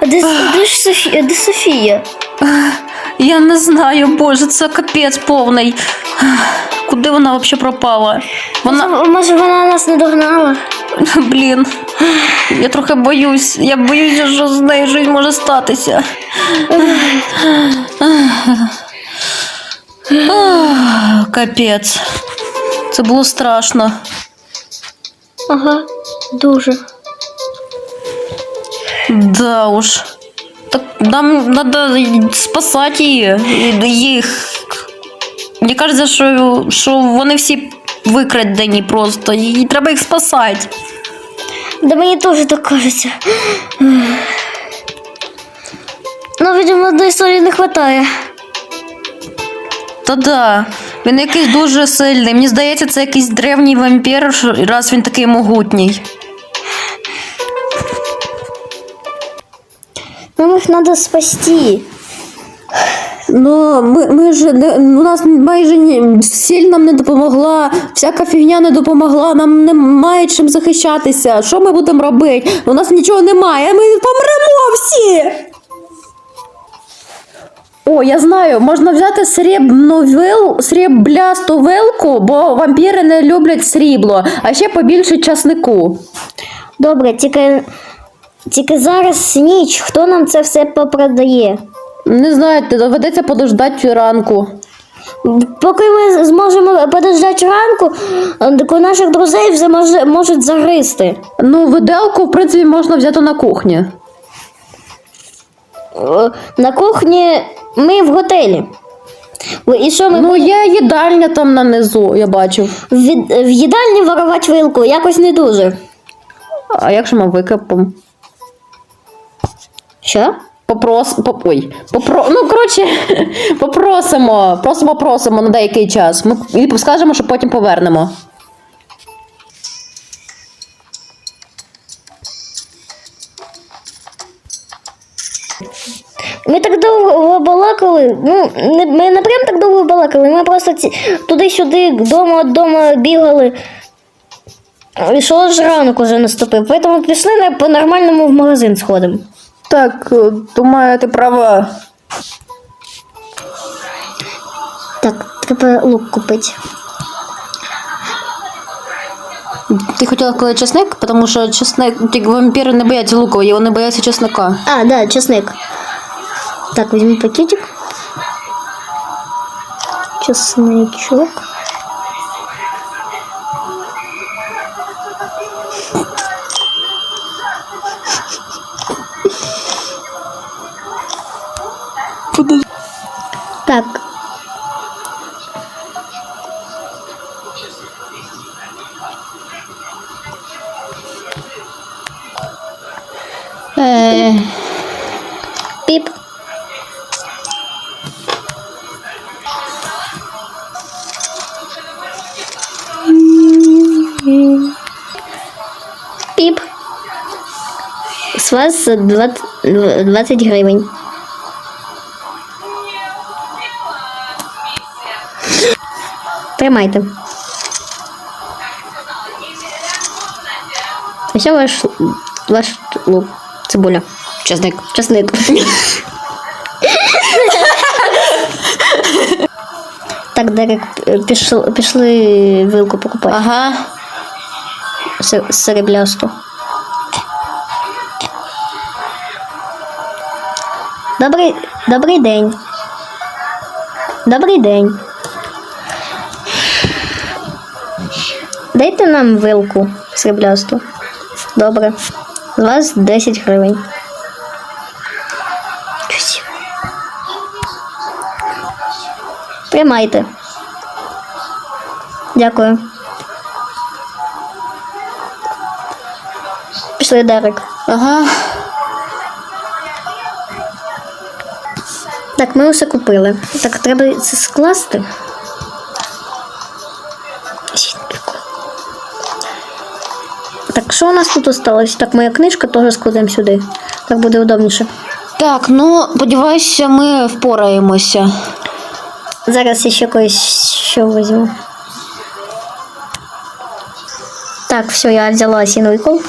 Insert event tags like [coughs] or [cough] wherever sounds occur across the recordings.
Де, де ж Софія? Де Софія? Я не знаю, боже, це капець повний. Куди вона взагалі пропала? Вона. Може вона нас не догнала? [laughs] Блін. Я трохи боюсь. Я боюся, що з нею щось може статися. Ах, [sighs] Капець. Це було страшно. Ага, дуже. Да уж. Так нам надо спасати її. їх. Мені кажеться, що, що вони всі викрадені просто. І треба їх спасати. Да мені теж так кажеться. Ну, видимо, одної історії не вистачає. Та да. Він якийсь дуже сильний. Мені здається, це якийсь древній вампір, раз він такий могутній. Нам їх треба спасти. Ну, ми, ми ж не, у нас майже ні, сіль нам не допомогла, всяка фігня не допомогла, нам немає чим захищатися. Що ми будемо робити? У нас нічого немає, ми помремо всі. О, я знаю, можна взяти срібну вил, сріблясту вилку, бо вампіри не люблять срібло, а ще побільше часнику. Добре, тільки, тільки зараз ніч. Хто нам це все попродає? Не знаєте, доведеться подождати ранку. Поки ми зможемо подождати ранку, так у наших друзей вже може, можуть загризти. Ну, виделку, в принципі, можна взяти на кухні. На кухні ми в готелі. І що ми Ну, є їдальня там нанизу, я бачив. в, від- в їдальні воровати вилку якось не дуже. А як же ми викопимо? Що? Попрос... Ой. Попро... Ну, коротше, [laughs] попросимо. Просто попросимо на деякий час. Ми і скажемо, що потім повернемо. Ми так довго балакали. Ну, ми не прям так довго балакали, ми просто туди-сюди, дома дома бігали. І що ж ранок уже наступив. Тому пішли по-нормальному в магазин сходимо. Так, е, думаю, ти права. Так, треба лук купити. Ти хотіла сказати чесник, тому що чесник, ті вампіри не бояться луку, і вони бояться чесника. А, да, чесник. Так, візьму пакетик. Чесничок. Е, Піп. Піп. З вас 20, 20 гривень. Тримайте. Що ваш, ваш лук? Цибуля. чесник. Часник. Так, Дерек, пішли, пішли вилку покупати. Ага. Се- Сереблясту. Добрий, добрий день. Добрий день. Дайте нам вилку сріблясту. Добре. З вас 10 гривень. Приймайте. Дякую. Пішли, Дерек. Ага. Так, ми усе купили. Так, треба це скласти. Так, що у нас тут осталось? Так, моя книжка теж складемо сюди. Так буде удобніше. Так, ну, сподіваюся, ми впораємося. Зараз я ще когось що візьму. Так, все, я взяла сінуйку.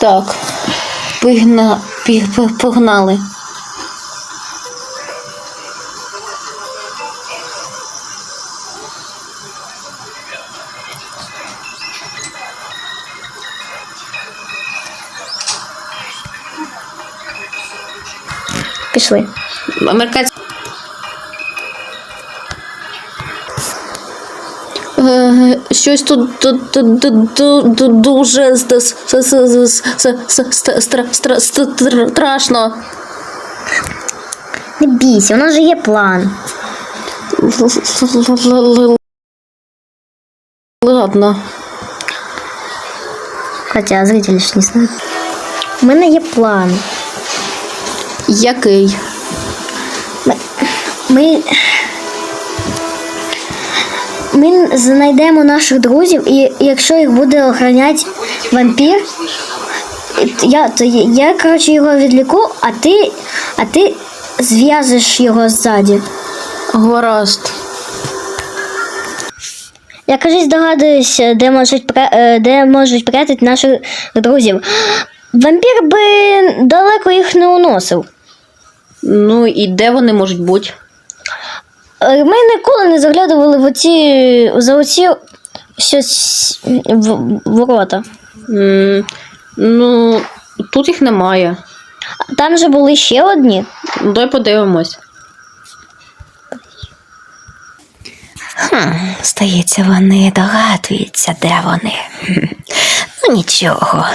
Так. Пигна, погнали. Пішли. Американці. Е, Щось тут, тут, тут, тут, тут, тут дуже страшно. Не бійся, у нас же є план. Ладно. Хоча зрителі ж не знають. У мене є план. Який? Ми. Ми знайдемо наших друзів, і якщо їх буде охороняти вампір, я, то я, я коротше, його відліку, а ти, а ти зв'яжеш його ззаді. Гаразд. Я кажуть, здогадуюся, де можуть, е, де можуть прятати наших друзів. Вампір би далеко їх не уносив. Ну і де вони можуть бути? Е, Ми ніколи не заглядували в оці, за оці щось в- ворота. М, Ну, тут їх немає. Там же були ще одні. Ну, Дай подивимось. Здається, вони догадуються, де вони. Хм. [laughs] Ну нічого.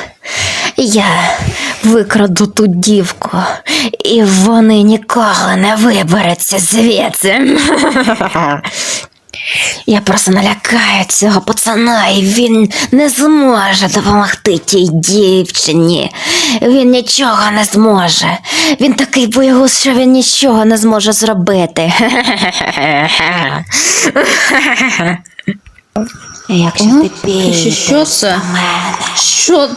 Я викраду ту дівку, і вони ніколи не виберуться звідси. Я просто налякаю цього пацана, і він не зможе допомогти тій дівчині. Він нічого не зможе. Він такий боягуз, що він нічого не зможе зробити. [laughs] Якщо ти підеш що це? до мене, Що,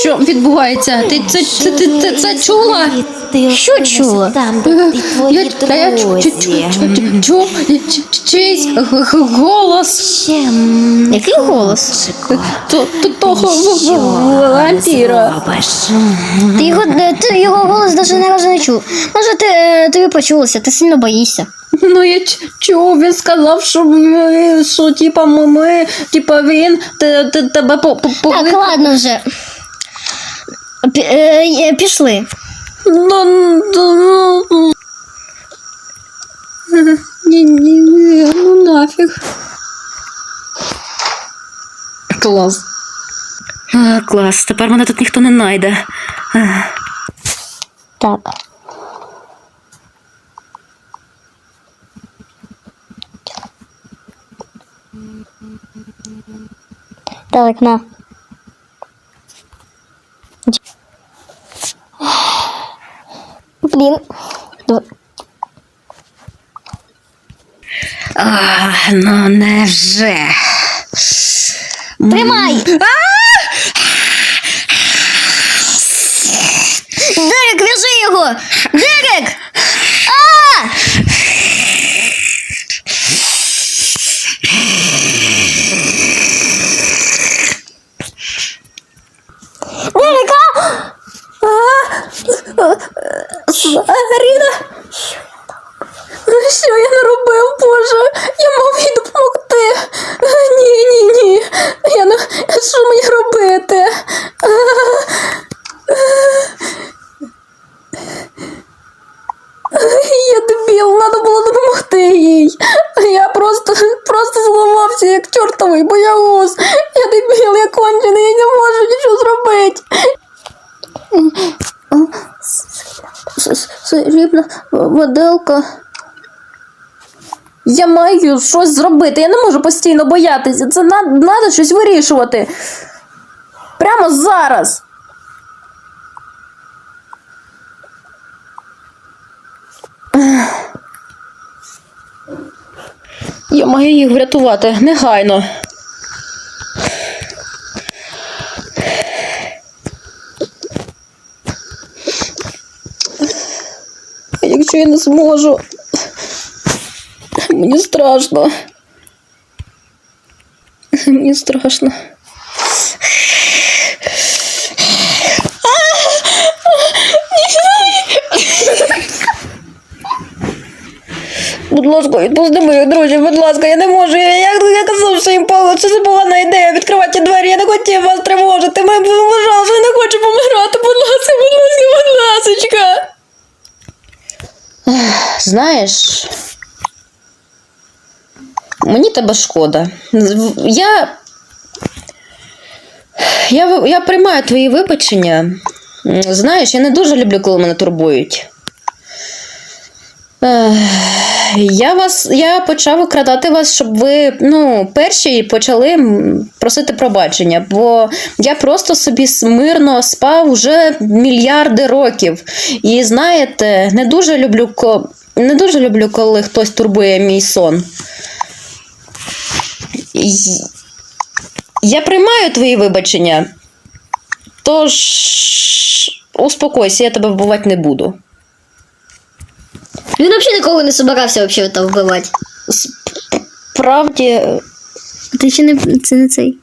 що відбувається? Ти це, це, ти, ти це чула? ти Що опинишся чула? Там, де ти [laughs] твої та я чу, чу, чу, друзі. чу, чу, чу, чу, чийсь г- г- голос Ще м, Який голос? то, то, того в- в- нічого вампіра. зробиш. Ти його, ти його голос навіть не разу не чув. Може, ти, е, тобі почулося, ти сильно боїшся. Ну я чув, він сказав, що, ми, що типа ми, ми типа він те, те, тебе по, по, Так, покликав. ладно вже. Пі- е, е, Пішли. Ну, ну, ну. Ні, ні, ні, ну нафіг. Клас. А, клас, тепер мене тут ніхто не знайде. Так. Так, на. Блін. Д- А, ну невже. Тримай! Дерек, в'яжи його! Дерек! А! Дерек, а! Аріна! Ну що я наробив, Боже? Я мав їй допомогти. Ні, ні, ні. Я не... Що мені робити? Я дебіл, треба було допомогти їй. [laughs] Я просто, просто зламався, як чортовий боягуз. Я дебіл, я кончений, я не можу нічого зробити. Срібна моделка. Я маю щось зробити. Я не можу постійно боятися. Це треба щось вирішувати. Прямо зараз. Маю їх врятувати негайно. А якщо я не зможу? Мені страшно. Мені страшно. Будь ласка, відпусти моїх друзів, будь ласка, я не можу. Я, я, я казав, що їм погано, це погана ідея відкривати двері. Я не хотів вас тривожити. Ми, пожалуйста, я не хочу помирати. Будь ласка, будь ласка, будь ласочка. Знаєш, мені тебе шкода. Я. Я, я приймаю твої вибачення. Знаєш, я не дуже люблю, коли мене турбують. Ех, Я вас, я почав викрадати вас, щоб ви ну, перші почали просити пробачення, бо я просто собі мирно спав вже мільярди років. І знаєте, не дуже люблю, не дуже люблю, коли хтось турбує мій сон. Я приймаю твої вибачення. Тож успокойся, я тебе вбивати не буду. Він взагалі нікого не собирався вообще там вбивати. Справді. Ти ще не це не цей.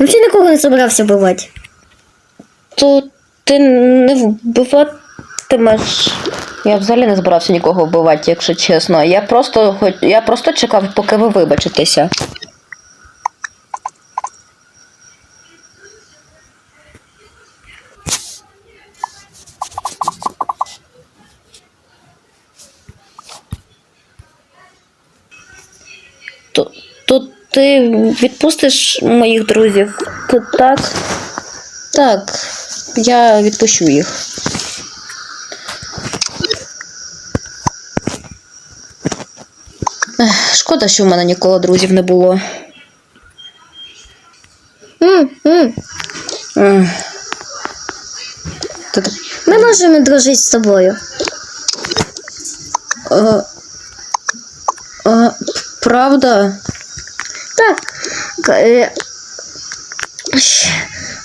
Взагалі нікого не собирався вбивати. то ти не вбиватимеш. Я взагалі не збирався нікого вбивати, якщо чесно. Я просто, я просто чекав, поки ви вибачитеся. То, то ти відпустиш моїх друзів? То так? Так, я відпущу їх. Шкода, що в мене ніколи друзів не було. Ех. Та- Ми можемо дружити з тобою. А, а, правда? Щ-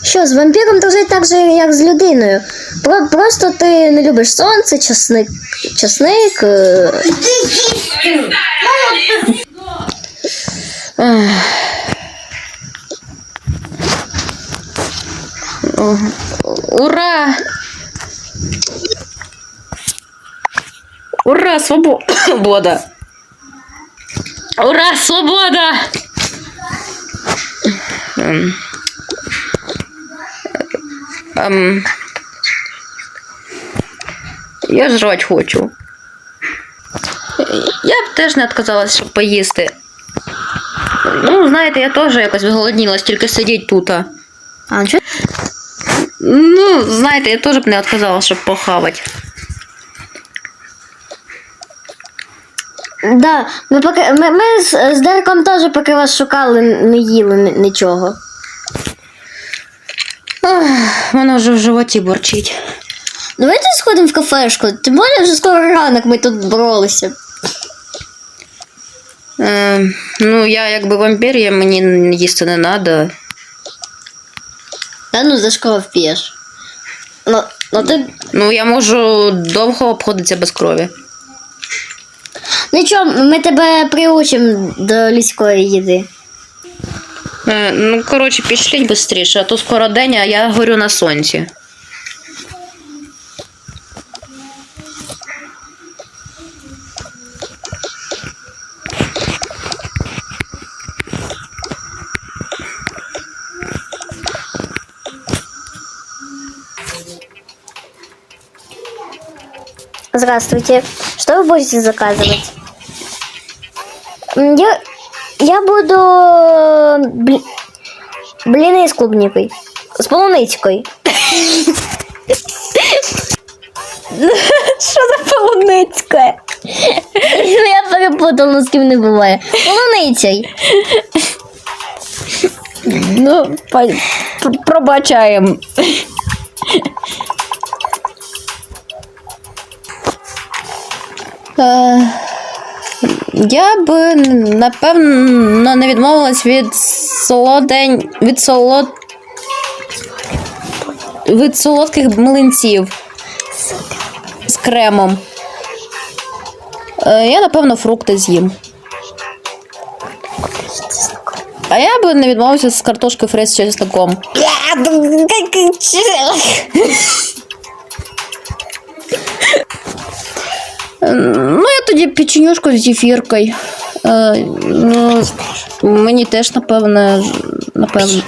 Що, з вампіром дружити так же, як з людиною. Про, просто ти не любиш сонце, часник. Часник. е, Ура! Ура, свобо- [coughs] свобода! Ура, свобода! Ем. Ем. Я жрать хочу. Я б теж не відказалась, щоб поїсти. Ну, знаєте, я теж якось зголодніла, тільки сидіть тут. А, чо? Ну, знаєте, я теж б не відказала, щоб похавати. Да, ми, поки, ми, ми з, з Дереком теж поки вас шукали, не їли ні- нічого. Ах, мене вже в животі борчить. Давайте сходимо в кафешку. Тим більше вже скоро ранок ми тут боролися. Е, ну, я якби вампір, я мені їсти не треба. Та ну за школа вп'єш. Ну, ну ти Ну, я можу довго обходитися без крові. Нічого, ми тебе приучимо до людської їди. Е, ну, коротше, пішліть швидше, а то скоро день, а я горю на сонці. Здравствуйте. Что вы будете заказывать? Я, я буду бли- блины с клубникой. С полуницькою. Що за полуницька? Я перепутала, з ким не буває. Полуницей. Ну, пробачаємо. Е, Я б напевно не відмовилась від солодень від солод від солодких млинців з кремом. Е, Я, напевно, фрукти з'їм. А я би не відмовився з картошки фри з чесноком. Ну, тоді печенюшку з зефіркою. Е, ну, мені теж, напевне, напевне.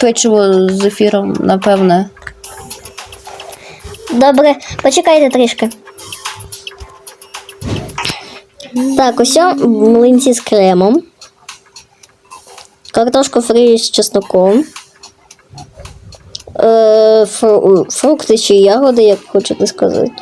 Печиво з зефіром, напевне. Добре, почекайте трішки. Так, ось млинці з кремом. Картошка фрі з чесноком. Е, фру- фрукти чи ягоди, як хочете сказати.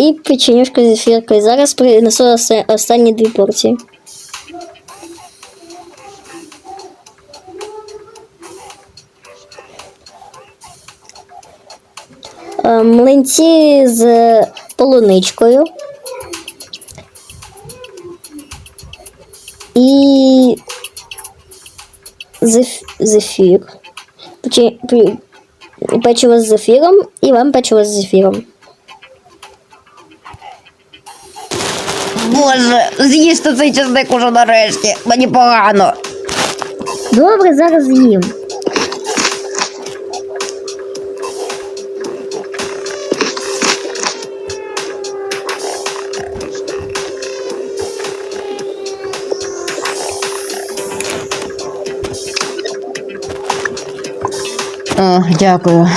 І печенюшка з ефіркою. Зараз принесу останні дві порції. Е, Млинці з полуничкою. І зеф... зефір. Печиво з зефіром і вам печиво з зефіром. Боже, з'їсти цей чесник уже нарешті. Мені погано. Добре, зараз з'їм. О, дякую.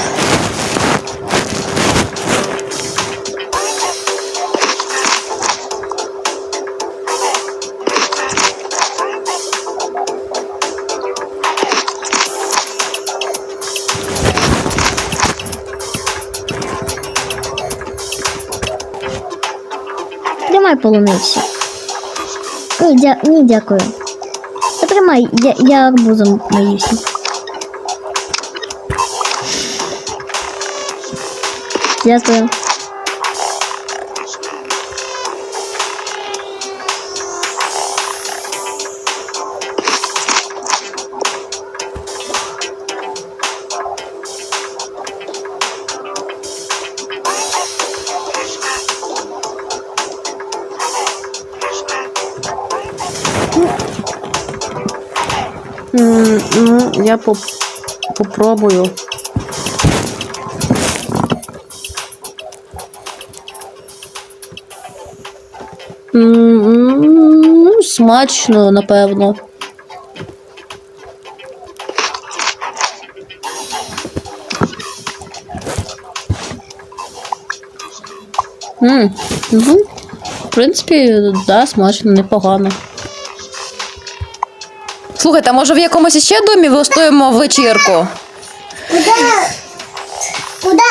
Полуницю. Ні, дя... Ні, дякую. Тримай, я, я арбузом боюся. Дякую. Ну, я поп... попробую. М, Ну, смачно, напевно. М, Ну, в принципі, да, смачно, непогано. Слухайте, а може в якомусь іще домі влаштуємо вечірку? Куда? Куда?